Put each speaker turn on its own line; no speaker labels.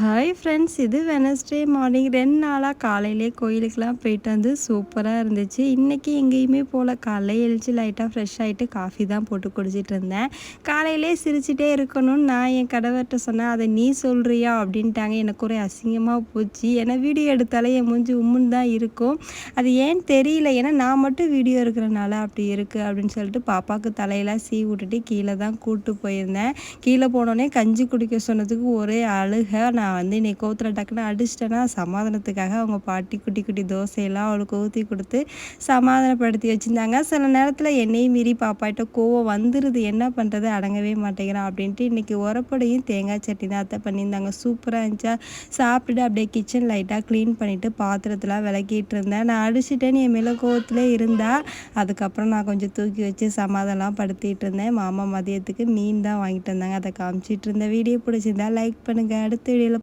Hi friends இது Wednesday morning ரெண்டு நாளாக காலையிலே கோயிலுக்கெலாம் போயிட்டு வந்து சூப்பராக இருந்துச்சு. இன்றைக்கி எங்கேயுமே போல் காலையில் எழுச்சி லைட்டாக ஃப்ரெஷ் ஆகிட்டு காஃபி தான் போட்டு குடிச்சிட்டு இருந்தேன். காலையிலே சிரிச்சிட்டே இருக்கணும்னு நான் என் கடவர்கிட்ட சொன்னேன் அதை நீ சொல்கிறியா அப்படின்ட்டாங்க. எனக்கு ஒரு அசிங்கமாக போச்சு. ஏன்னா வீடியோ எடுத்தாலே என் மூஞ்சி உம்முன்னு தான் இருக்கும். அது ஏன் தெரியல? ஏன்னா நான் மட்டும் வீடியோ இருக்கிறனால அப்படி இருக்குது அப்படின்னு சொல்லிட்டு பாப்பாவுக்கு தலையெல்லாம் சீ விட்டுட்டு கீழே தான் கூப்பிட்டு போயிருந்தேன். கீழே போனோடனே கஞ்சி குடிக்க சொன்னதுக்கு ஒரே அழுக. நான் நான் வந்து இன்னைக்கு கோவத்தில் டக்குன்னு அடிச்சிட்டேன்னா சமாதானத்துக்காக அவங்க பாட்டி குட்டி குட்டி தோசையெல்லாம் அவளுக்கு ஊற்றி கொடுத்து சமாதானப்படுத்தி வச்சுருந்தாங்க. சில நேரத்தில் என்னையும் மீறி பாப்பாட்ட கோவம் வந்துடுது என்ன பண்ணுறது அடங்கவே மாட்டேங்கிறான் அப்படின்ட்டு இன்றைக்கி உரப்படையும் தேங்காய் சட்னி தான் அத்தை பண்ணியிருந்தாங்க. சூப்பராக இருந்துச்சா? சாப்பிட்டுட்டு அப்படியே கிச்சன் லைட்டாக க்ளீன் பண்ணிவிட்டு பாத்திரத்தெலாம் விளக்கிட்டு இருந்தேன். நான் அடிச்சிட்டேன்னு என் மேலே கோவத்தில் இருந்தா அதுக்கப்புறம் நான் கொஞ்சம் தூக்கி வச்சு சமாதானம் படுத்திட்டு இருந்தேன். மாமா மதியத்துக்கு மீன் தான் வாங்கிட்டு வந்தாங்க. அதை காமிச்சிட்டு இருந்த வீடியோ பிடிச்சிருந்தா லைக் பண்ணுங்கள் அடுத்த வீடியோவில்